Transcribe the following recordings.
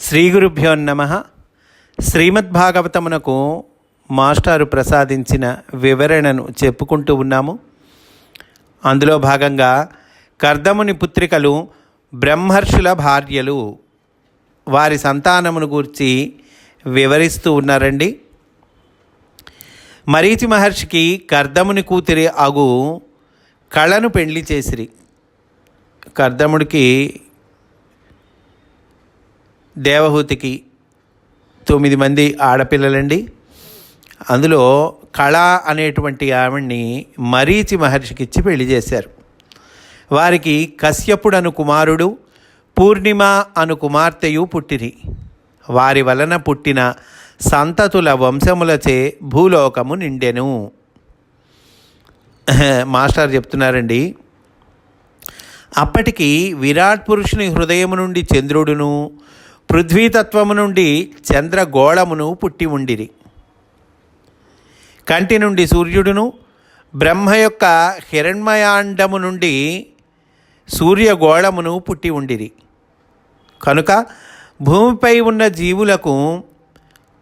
శ్రీ గురుభ్యో నమ. శ్రీమద్భాగవతమునకు మాస్టారు ప్రసాదించిన వివరణను చెప్పుకుంటూ ఉన్నాము. అందులో భాగంగా కర్దముని పుత్రికలు బ్రహ్మర్షుల భార్యలు వారి సంతానమును గూర్చి వివరిస్తూ ఉన్నారండి. మరీచి మహర్షికి కర్దముని కూతురి అగు కళను పెళ్ళి చేసిరి. కర్దముడికి దేవహూతికి తొమ్మిది మంది ఆడపిల్లలండి. అందులో కళ అనేటువంటి ఆవిడ్ని మరీచి మహర్షికి ఇచ్చి పెళ్ళి చేశారు. వారికి కశ్యపుడు అను కుమారుడు పూర్ణిమ అను కుమార్తెయు పుట్టిరి. వారి వలన పుట్టిన సంతతుల వంశములచే భూలోకము నిండెను. మాస్టర్ చెప్తున్నారండి అప్పటికి విరాట్ పురుషుని హృదయము నుండి చంద్రుడును పృథ్వీతత్వము నుండి చంద్రగోళమును పుట్టి ఉండిరి. కంటి నుండి సూర్యుడును బ్రహ్మ యొక్క హిరణ్మయాండము నుండి సూర్యగోళమును పుట్టి ఉండిరి. కనుక భూమిపై ఉన్న జీవులకు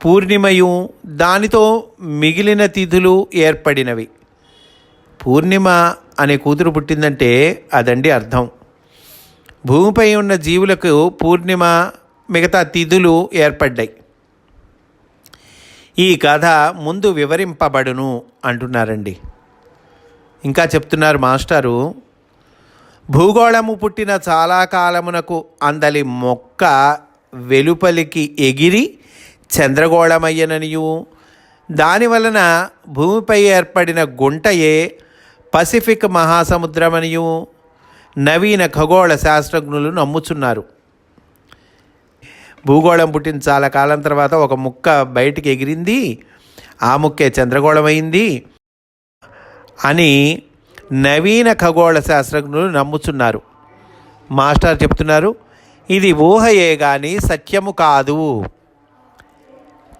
పూర్ణిమయు దానితో మిగిలిన తిథులు ఏర్పడినవి. పూర్ణిమ అనే కూతురు పుట్టిందంటే అదండి అర్థం. భూమిపై ఉన్న జీవులకు పూర్ణిమ మిగతా తిథులు ఏర్పడ్డాయి. ఈ కథ ముందు వివరింపబడును అంటున్నారండి. ఇంకా చెప్తున్నారు మాస్టారు భూగోళము పుట్టిన చాలా కాలమునకు అందలి మొక్క వెలుపలికి ఎగిరి చంద్రగోళమయ్యననియు. దాని వలన భూమిపై ఏర్పడిన గుంటయే పసిఫిక్ మహాసముద్రమనియు నవీన ఖగోళ శాస్త్రజ్ఞులు నమ్ముచున్నారు. భూగోళం పుట్టిన చాలా కాలం తర్వాత ఒక ముక్క బయటికి ఎగిరింది. ఆ ముక్కే చంద్రగోళమైంది అని నవీన ఖగోళ శాస్త్రజ్ఞులు నమ్ముచున్నారు. మాస్టర్ చెప్తున్నారు ఇది ఊహయే కానీ సత్యము కాదు.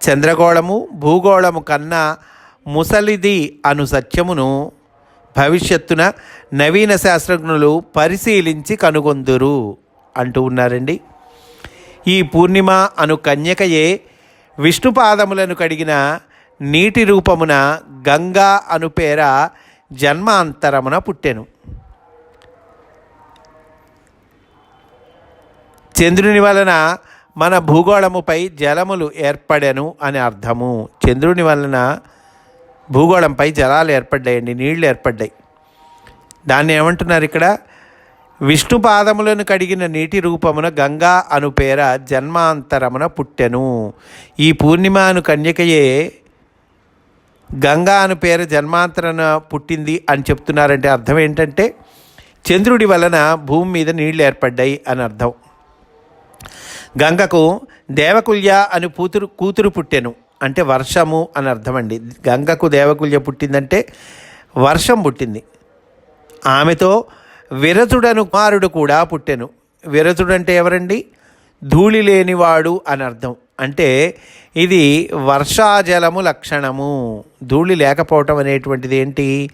చంద్రగోళము భూగోళము కన్నా ముసలిది అను సత్యమును భవిష్యత్తున నవీన శాస్త్రజ్ఞులు పరిశీలించి కనుగొందురు అంటూ ఉన్నారండి. ఈ పూర్ణిమ అను కన్యకయే విష్ణుపాదములను కడిగిన నీటి రూపమున గంగా అను పేర జన్మాంతరమున పుట్టెను. చంద్రుని వలన మన భూగోళముపై జలములు ఏర్పడెను అని అర్థము. చంద్రుని వలన భూగోళంపై జలాలు ఏర్పడ్డాయండి నీళ్ళు ఏర్పడ్డాయి. దాన్ని ఏమంటున్నారు ఇక్కడ? విష్ణు పాదములను కడిగిన నీటి రూపమున గంగా అను పేర జన్మాంతరమున పుట్టెను. ఈ పూర్ణిమ అను కన్యకయే గంగా అను పేర జన్మాంతరన పుట్టింది అని చెప్తున్నారంటే అర్థం ఏంటంటే చంద్రుడి వలన భూమి మీద నీళ్ళు ఏర్పడ్డాయి అని అర్థం. గంగకు దేవకుల్య అని కూతురు కూతురు పుట్టెను. అంటే వర్షము అని అర్థం అండి గంగకు దేవకుల్య పుట్టిందంటే వర్షం పుట్టింది. ఆమెతో విరతుడను కుమారుడు కూడా పుట్టెను. విరతుడు అంటే ఎవరండి? ధూళి లేనివాడు అని అర్థం. అంటే ఇది వర్షాజలము లక్షణము. ధూళి లేకపోవటం అనేటువంటిది ఏంటి?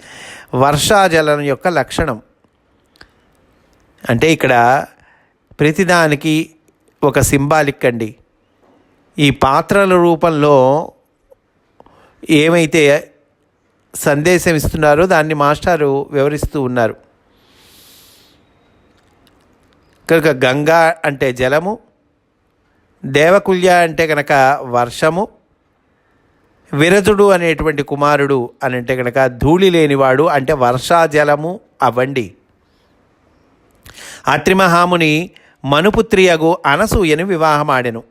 వర్షాజలం యొక్క లక్షణం. అంటే ఇక్కడ ప్రతిదానికి ఒక సింబాలిక్ అండి. ఈ పాత్రల రూపంలో ఏమైతే సందేశం ఇస్తున్నారో దాన్ని మాస్టారు వివరిస్తూ ఉన్నారు. కనుక గంగా అంటే జలము దేవకుల్య అంటే కనుక వర్షము విరతుడు అనేటువంటి కుమారుడు అని అంటే కనుక ధూళి లేనివాడు అంటే వర్షాజలము అవ్వండి. అత్రిమహాముని మనుపుత్రియగు అనసూయని వివాహమాడెను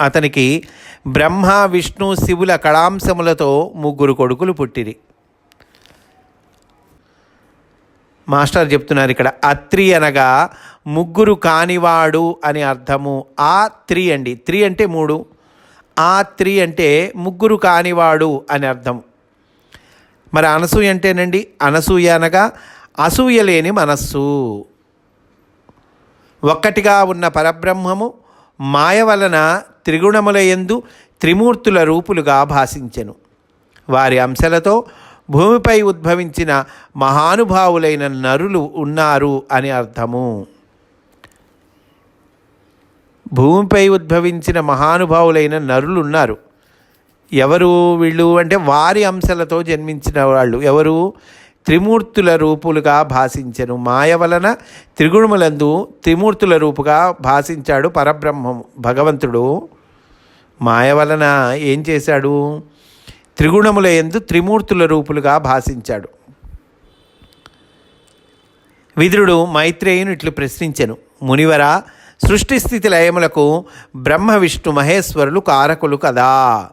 అతనికి బ్రహ్మ విష్ణు శివుల కళాంశములతో ముగ్గురు కొడుకులు పుట్టిరి. మాస్టర్ చెప్తున్నారు ఇక్కడ అత్రి అనగా ముగ్గురు కానివాడు అని అర్థము. ఆ త్రీ అండి. త్రి అంటే మూడు. ఆ త్రీ అంటే ముగ్గురు కానివాడు అని అర్థం మరి అనసూయ అంటేనండి? అనసూయ అనగా అసూయ లేని మనస్సు. ఒక్కటిగా ఉన్న పరబ్రహ్మము మాయ వలన త్రిగుణముల యందు త్రిమూర్తుల రూపులుగా భాషించెను. వారి అంశలతో భూమిపై ఉద్భవించిన మహానుభావులైన నరులు ఉన్నారు అని అర్థము. భూమిపై ఉద్భవించిన మహానుభావులైన నరులు ఉన్నారు. ఎవరు వీళ్ళు అంటే వారి అంశలతో జన్మించిన వాళ్ళు. ఎవరు? త్రిమూర్తుల రూపులుగా భాషించను. మాయ వలన త్రిగుణములందు త్రిమూర్తుల రూపుగా భాషించాడు పరబ్రహ్మం భగవంతుడు మాయ వలన ఏం చేశాడు? త్రిగుణముల ఎందు త్రిమూర్తుల రూపులుగా భాషించాడు. విదురుడు మైత్రేయును ఇట్లు ప్రశ్నించెను. మునివర సృష్టి స్థితి లయములకు బ్రహ్మ విష్ణు మహేశ్వరులు కారకులు కదా.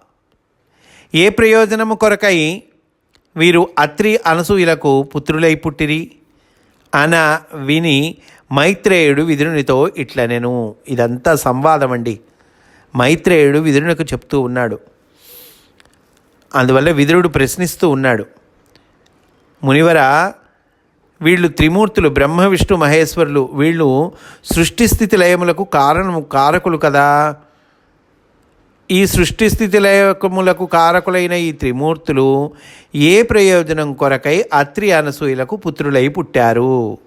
ఏ ప్రయోజనము కొరకై వీరు అత్రి అనసూయులకు పుత్రులై పుట్టిరి? అన విని మైత్రేయుడు విదురునితో ఇట్లనెను. ఇదంతా సంవాదం అండి మైత్రేయుడు విదురునికి చెప్తూ ఉన్నాడు. అందువల్ల విదురుడు ప్రశ్నిస్తూ ఉన్నాడు. మునివర వీళ్ళు త్రిమూర్తులు బ్రహ్మ విష్ణు మహేశ్వరులు వీళ్ళు సృష్టి స్థితి లయములకు కారణము కారకులు కదా? ఈ సృష్టి స్థితి లయములకు కారకులైన ఈ త్రిమూర్తులు ఏ ప్రయోజనం కొరకై అత్రి అనసూయలకు పుత్రులై పుట్టారు?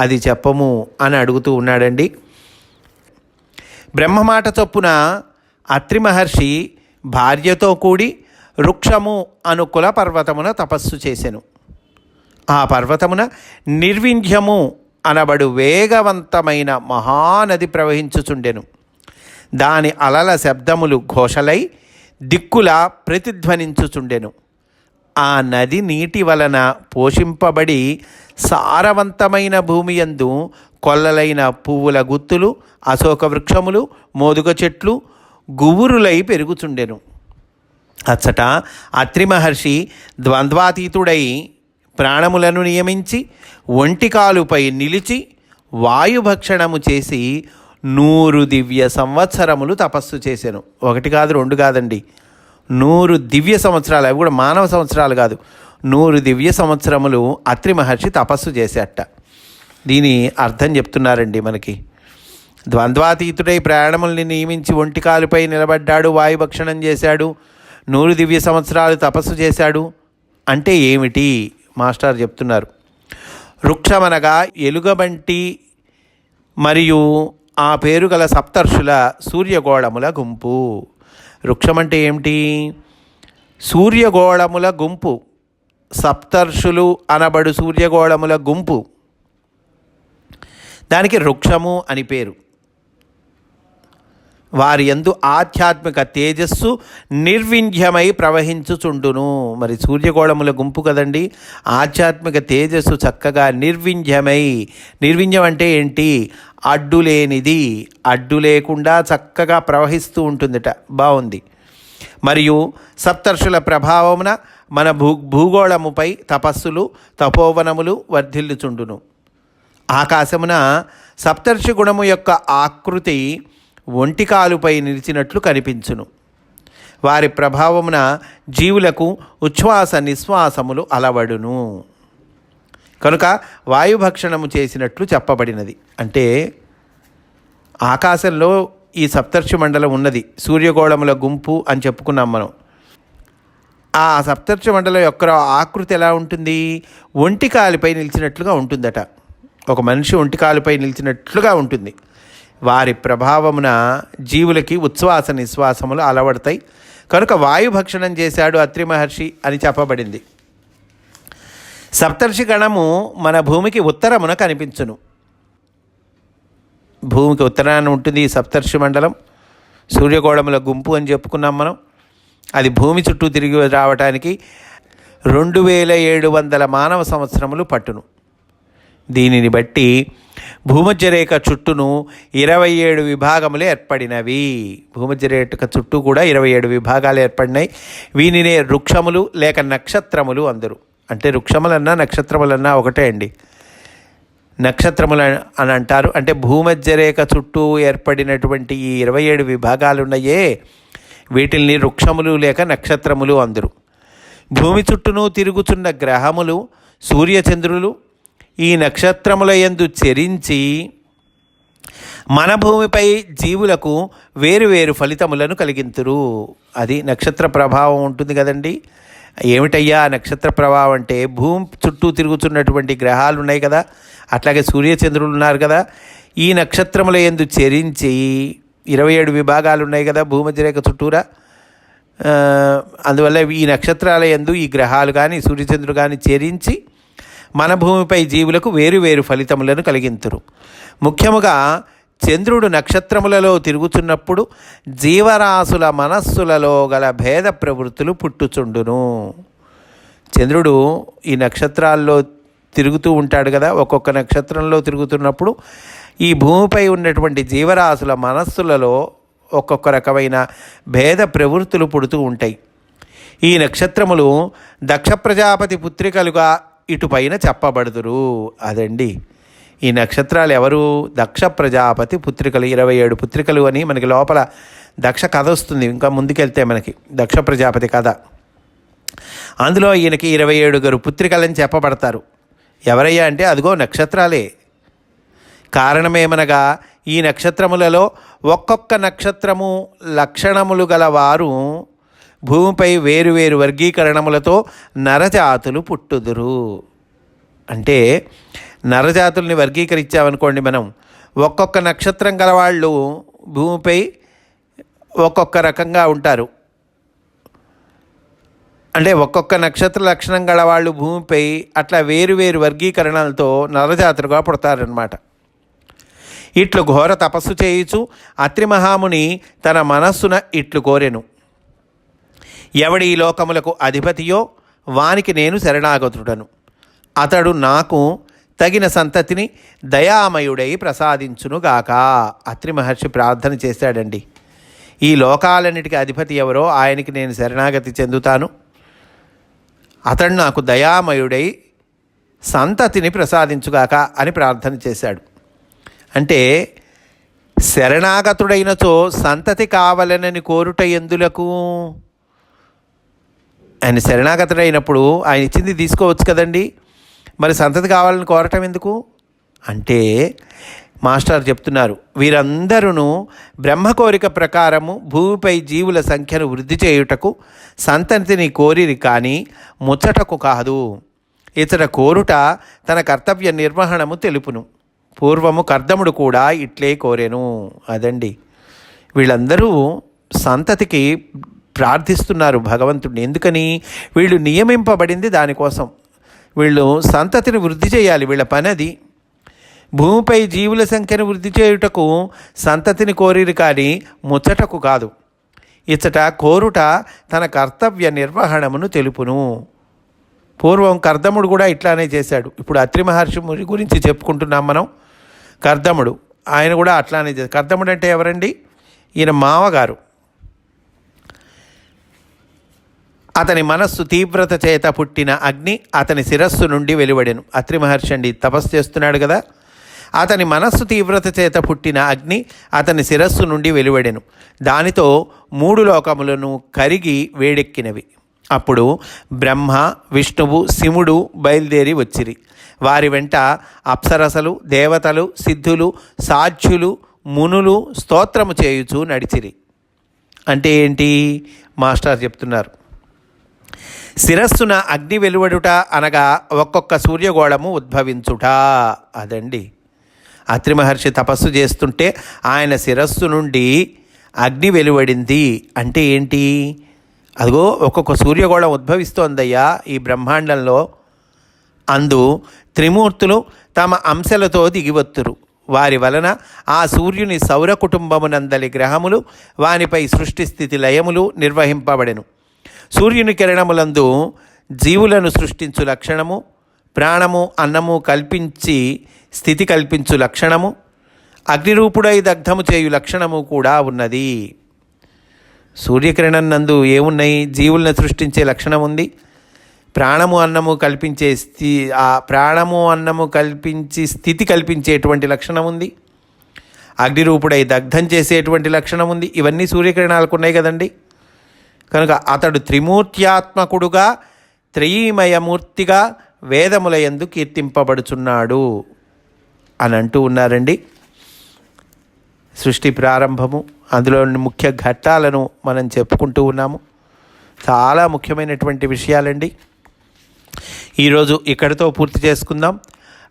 అది చెప్పము అని అడుగుతూ ఉన్నాడండి. బ్రహ్మమాట చొప్పున అత్రి మహర్షి భార్యతో కూడి వృక్షము అను కుల పర్వతమున తపస్సు చేసెను. ఆ పర్వతమున నిర్వింధ్యము అనబడు వేగవంతమైన మహానది ప్రవహించుచుండెను. దాని అలల శబ్దములు ఘోషలై దిక్కులా ప్రతిధ్వనించుచుండెను. ఆ నది నీటి వలన పోషింపబడి సారవంతమైన భూమి యందు కొల్లలైన పువ్వుల గుత్తులు అశోక వృక్షములు మోదుగ చెట్లు గువురులై పెరుగుచుండెను. అచ్చట అత్రి మహర్షి ద్వంద్వాతీతుడై ప్రాణములను నియమించి ఒంటికాలుపై నిలిచి వాయుభక్షణము చేసి నూరు దివ్య సంవత్సరములు తపస్సు చేశాను ఒకటి కాదు రెండు కాదండి. నూరు దివ్య సంవత్సరాలు అవి కూడా మానవ సంవత్సరాలు కాదు. నూరు దివ్య సంవత్సరములు అత్రి మహర్షి తపస్సు చేసేట. దీని అర్థం చెప్తున్నారండి మనకి. ద్వంద్వాతీతుడై ప్రయాణముల్ని నియమించి ఒంటికాలుపై నిలబడ్డాడు వాయుభక్షణం చేశాడు నూరు దివ్య సంవత్సరాలు తపస్సు చేశాడు. అంటే ఏమిటి? మాస్టర్ చెప్తున్నారు. వృక్షమనగా ఎలుగబంటి మరియు ఆ పేరు గల సప్తర్షుల సూర్యగోళముల గుంపు. వృక్షమంటే ఏమిటి? సూర్యగోళముల గుంపు. సప్తర్షులు అనబడు సూర్యగోళముల గుంపు. దానికి వృక్షము అని పేరు. వారి ఎందు ఆధ్యాత్మిక తేజస్సు నిర్వింధ్యమై ప్రవహించుచుండును. మరి సూర్యగోళముల గుంపు కదండి. ఆధ్యాత్మిక తేజస్సు చక్కగా నిర్వింధ్యమై నిర్వింధ్యం అంటే ఏంటి? అడ్డు లేనిది అడ్డు లేకుండా చక్కగా ప్రవహిస్తూ ఉంటుందిట. బాగుంది మరియు సప్తర్షుల ప్రభావమున మన భూ భూగోళముపై తపస్సులు తపోవనములు వర్ధిల్లుచుండును. ఆకాశమున సప్తర్షి గుణము యొక్క ఆకృతి ఒంటికాలుపై నిలిచినట్లు కనిపించును. వారి ప్రభావమున జీవులకు ఉచ్ఛ్వాస నిశ్వాసములు అలవడును. కనుక వాయుభక్షణము చేసినట్లు చెప్పబడినది. అంటే ఆకాశంలో ఈ సప్తర్షి మండలం ఉన్నది. సూర్యగోళముల గుంపు అని చెప్పుకున్నాం మనం. ఆ సప్తర్షి మండలం యొక్క ఆకృతి ఎలా ఉంటుంది? ఒంటికాలిపై నిలిచినట్లుగా ఉంటుందట. ఒక మనిషి ఒంటికాలుపై నిలిచినట్లుగా ఉంటుంది. వారి ప్రభావమున జీవులకి ఉచ్ఛ్వాస నిశ్వాసములు అలవడతాయి. కనుక వాయుభక్షణం చేశాడు అత్రి మహర్షి అని చెప్పబడింది. సప్తర్షి గణము మన భూమికి ఉత్తరమున కనిపించును. భూమికి ఉత్తరాన ఉంటుంది ఈ సప్తర్షి మండలం. సూర్యగోళముల గుంపు అని చెప్పుకున్నాం మనం. అది భూమి చుట్టూ తిరిగి రావటానికి రెండు వేల ఏడు వందల మానవ సంవత్సరములు పట్టును. దీనిని బట్టి భూమధ్యరేఖ చుట్టూను ఇరవై ఏడు విభాగములు ఏర్పడినవి. భూమధ్యరేఖ చుట్టూ కూడా ఇరవై ఏడు విభాగాలు ఏర్పడినాయి. వీనినే వృక్షములు లేక నక్షత్రములు అందరు. అంటే వృక్షములన్నా నక్షత్రములన్నా ఒకటే అండి. నక్షత్రములు అని అంటారు. అంటే భూమధ్యరేఖ చుట్టూ ఏర్పడినటువంటి ఈ ఇరవై ఏడు విభాగాలు ఉన్నాయే. వీటిల్ని వృక్షములు లేక నక్షత్రములు అందరు. భూమి చుట్టూను తిరుగుచున్న గ్రహములు సూర్యచంద్రులు ఈ నక్షత్రముల యందు చెరించి మన భూమిపై జీవులకు వేరు వేరు ఫలితములను కలిగింతురు. అది నక్షత్ర ప్రభావం ఉంటుంది కదండి. ఏమిటయ్యా నక్షత్ర ప్రభావం అంటే భూమి చుట్టూ తిరుగుతున్నటువంటి గ్రహాలు ఉన్నాయి కదా. అట్లాగే సూర్యచంద్రులు ఉన్నారు కదా. ఈ నక్షత్రముల ఎందు చెరించి ఇరవై ఏడు విభాగాలు ఉన్నాయి కదా భూమధ్యరేఖ చుట్టూరా. అందువల్ల ఈ నక్షత్రాల ఎందు ఈ గ్రహాలు కానీ సూర్యచంద్రుడు కానీ చెరించి మన భూమిపై జీవులకు వేరు వేరు ఫలితములను కలిగింతురు. ముఖ్యముగా చంద్రుడు నక్షత్రములలో తిరుగుతున్నప్పుడు జీవరాశుల మనస్సులలో గల భేద ప్రవృత్తులు పుట్టుచుండును. చంద్రుడు ఈ నక్షత్రాల్లో తిరుగుతూ ఉంటాడు కదా ఒక్కొక్క నక్షత్రంలో తిరుగుతున్నప్పుడు ఈ భూమిపై ఉన్నటువంటి జీవరాశుల మనస్సులలో ఒక్కొక్క రకమైన భేద ప్రవృత్తులు పుడుతూ ఉంటాయి. ఈ నక్షత్రములు దక్ష ప్రజాపతి పుత్రికలుగా ఇటుపైన చెప్పబడుదురు. అదండి. ఈ నక్షత్రాలు ఎవరు దక్ష ప్రజాపతి పుత్రికలు ఇరవై ఏడు పుత్రికలు అని మనకి లోపల దక్ష కథ వస్తుంది. ఇంకా ముందుకెళ్తే మనకి దక్ష ప్రజాపతి కథ. అందులో ఈయనకి ఇరవై ఏడుగురు పుత్రికలని చెప్పబడతారు. ఎవరయ్యా అంటే అదిగో నక్షత్రాలే. కారణమేమనగా ఈ నక్షత్రములలో ఒక్కొక్క నక్షత్రము లక్షణములు గల వారు భూమిపై వేరువేరు వర్గీకరణములతో నరజాతులు పుట్టుదురు. అంటే నరజాతుల్ని వర్గీకరించామనుకోండి మనం ఒక్కొక్క నక్షత్రం గలవాళ్ళు భూమిపై ఒక్కొక్క రకంగా ఉంటారు. అంటే ఒక్కొక్క నక్షత్ర లక్షణం గలవాళ్ళు భూమిపై అట్లా వేరు వేరు వర్గీకరణలతో నరజాతులుగా పుడతారనమాట ఇట్లు ఘోర తపస్సు చేయుచు అత్రి మహాముని తన మనస్సున ఇట్లు కోరెను. ఎవడి ఈ లోకములకు అధిపతియో వానికి నేను శరణాగతుడను. అతడు నాకు తగిన సంతతిని దయామయుడై ప్రసాదించునుగాక. అత్రి మహర్షి ప్రార్థన చేశాడండి. ఈ లోకాలన్నిటికీ అధిపతి ఎవరో ఆయనకి నేను శరణాగతి చెందుతాను. అతడు నాకు దయామయుడై సంతతిని ప్రసాదించుగాక అని ప్రార్థన చేశాడు. అంటే శరణాగతుడైనచో సంతతి కావాలనని కోరుట ఎందులకు? ఆయన శరణాగతుడైనప్పుడు ఆయన ఇచ్చింది తీసుకోవచ్చు కదండి. మరి సంతతి కావాలని కోరటం ఎందుకు? అంటే మాస్టర్ చెప్తున్నారు వీరందరూ బ్రహ్మ కోరిక ప్రకారము భూమిపై జీవుల సంఖ్యను వృద్ధి చేయుటకు సంతతిని కోరిరి కానీ ముచ్చటకు కాదు. ఇతడ కోరుట తన కర్తవ్య నిర్వహణము తెలుపును. పూర్వము కర్దముడు కూడా ఇట్లే కోరేను. అదండి. వీళ్ళందరూ సంతతికి ప్రార్థిస్తున్నారు భగవంతుడిని. ఎందుకని? వీళ్ళు నియమింపబడింది దానికోసం. వీళ్ళు సంతతిని వృద్ధి చేయాలి వీళ్ళ పని అది భూమిపై జీవుల సంఖ్యను వృద్ధి చేయుటకు సంతతిని కోరిరు కానీ ముచ్చటకు కాదు. ఇచ్చట కోరుట తన కర్తవ్య నిర్వహణమును తెలుపును. పూర్వం కర్దముడు కూడా ఇట్లానే చేశాడు. ఇప్పుడు అత్రి మహర్షి ముని గురించి చెప్పుకుంటున్నాం మనం. కర్దముడు ఆయన కూడా అట్లానే చేశాడు. కర్దముడు అంటే ఎవరండి? ఈయన మామగారు. అతని మనస్సు తీవ్రత చేత పుట్టిన అగ్ని అతని శిరస్సు నుండి వెలువడెను. అత్రి మహర్షి అండి తపస్సు చేస్తున్నాడు కదా. అతని మనస్సు తీవ్రత చేత పుట్టిన అగ్ని అతని శిరస్సు నుండి వెలువడెను. దానితో మూడు లోకములను కరిగి వేడెక్కినవి. అప్పుడు బ్రహ్మ విష్ణువు శివుడు బయలుదేరి వచ్చిరి. వారి వెంట అప్సరసలు దేవతలు సిద్ధులు సాధ్యులు మునులు స్తోత్రము చేయుచు నడిచిరి. అంటే ఏంటి? మాస్టర్ చెప్తున్నారు. శిరస్సున అగ్ని వెలువడుట అనగా ఒక్కొక్క సూర్యగోళము ఉద్భవించుట. అదండి. అత్రి మహర్షి తపస్సు చేస్తుంటే ఆయన శిరస్సు నుండి అగ్ని వెలువడింది. అంటే ఏంటి? అదిగో ఒక్కొక్క సూర్యగోళం ఉద్భవిస్తోందయ్యా ఈ బ్రహ్మాండంలో. అందు త్రిమూర్తులు తమ అంశలతో దిగివత్తురు. వారి వలన ఆ సూర్యుని సౌర కుటుంబమునందలి గ్రహములు వానిపై సృష్టి స్థితి లయములు నిర్వహింపబడెను. సూర్యుని కిరణములందు జీవులను సృష్టించు లక్షణము ప్రాణము అన్నము కల్పించి స్థితి కల్పించు లక్షణము అగ్నిరూపుడై దగ్ధము చేయు లక్షణము కూడా ఉన్నది. సూర్యకిరణం నందు ఏమున్నాయి? జీవులను సృష్టించే లక్షణం ఉంది. ప్రాణము అన్నము కల్పించే స్థి ఆ ప్రాణము అన్నము కల్పించి స్థితి కల్పించేటువంటి లక్షణం ఉంది. అగ్నిరూపుడై దగ్ధం చేసేటువంటి లక్షణం ఉంది. ఇవన్నీ సూర్యకిరణాలకు ఉన్నాయి కదండి. కనుక అతడు త్రిమూర్త్యాత్మకుడుగా త్రయీమయమూర్తిగా వేదముల ఎందు కీర్తింపబడుచున్నాడు అని అంటూ ఉన్నారండి. సృష్టి ప్రారంభము అందులోని ముఖ్య ఘట్టాలను మనం చెప్పుకుంటూ ఉన్నాము. చాలా ముఖ్యమైనటువంటి విషయాలండి. ఈరోజు ఇక్కడితో పూర్తి చేసుకుందాం.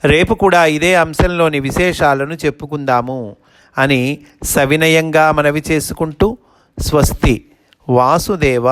రేపు కూడా ఇదే అంశంలోని విశేషాలను చెప్పుకుందాము అని సవినయంగా మనవి చేసుకుంటూ స్వస్తి. వాసుదేవ